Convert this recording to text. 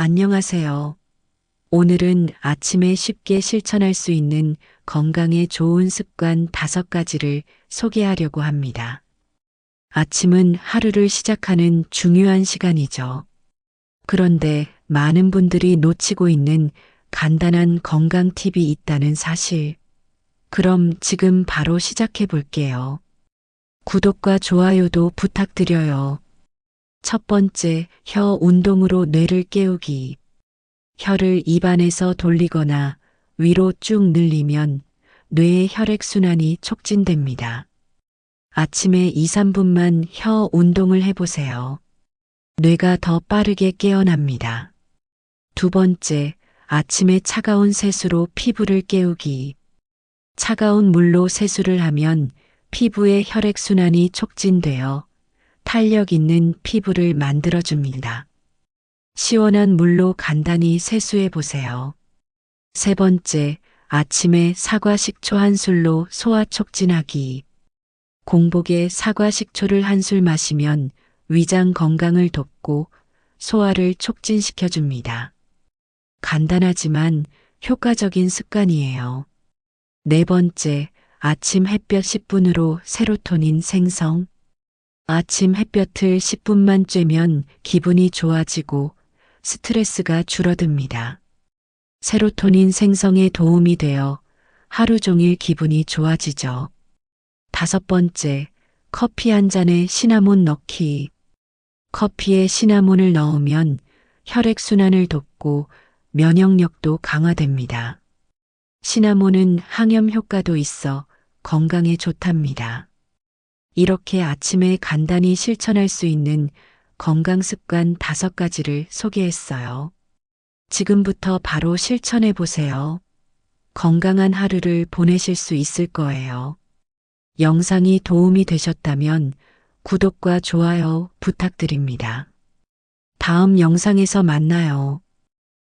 안녕하세요. 오늘은 아침에 쉽게 실천할 수 있는 건강에 좋은 습관 다섯 가지를 소개하려고 합니다. 아침은 하루를 시작하는 중요한 시간이죠. 그런데 많은 분들이 놓치고 있는 간단한 건강 팁이 있다는 사실. 그럼 지금 바로 시작해 볼게요. 구독과 좋아요도 부탁드려요. 첫 번째, 혀 운동으로 뇌를 깨우기. 혀를 입안에서 돌리거나 위로 쭉 늘리면 뇌의 혈액순환이 촉진됩니다. 아침에 2, 3분만 혀 운동을 해보세요. 뇌가 더 빠르게 깨어납니다. 두 번째, 아침에 차가운 세수로 피부를 깨우기. 차가운 물로 세수를 하면 피부의 혈액순환이 촉진되어 탄력 있는 피부를 만들어줍니다. 시원한 물로 간단히 세수해 보세요. 세 번째, 아침에 사과 식초 한 술로 소화 촉진하기. 공복에 사과 식초를 한 술 마시면 위장 건강을 돕고 소화를 촉진시켜 줍니다. 간단하지만 효과적인 습관이에요. 네 번째, 아침 햇볕 10분으로 세로토닌 생성. 아침 햇볕을 10분만 쬐면 기분이 좋아지고 스트레스가 줄어듭니다. 세로토닌 생성에 도움이 되어 하루 종일 기분이 좋아지죠. 다섯 번째, 커피 한 잔에 시나몬 넣기. 커피에 시나몬을 넣으면 혈액순환을 돕고 면역력도 강화됩니다. 시나몬은 항염 효과도 있어 건강에 좋답니다. 이렇게 아침에 간단히 실천할 수 있는 건강 습관 다섯 가지를 소개했어요. 지금부터 바로 실천해 보세요. 건강한 하루를 보내실 수 있을 거예요. 영상이 도움이 되셨다면 구독과 좋아요 부탁드립니다. 다음 영상에서 만나요.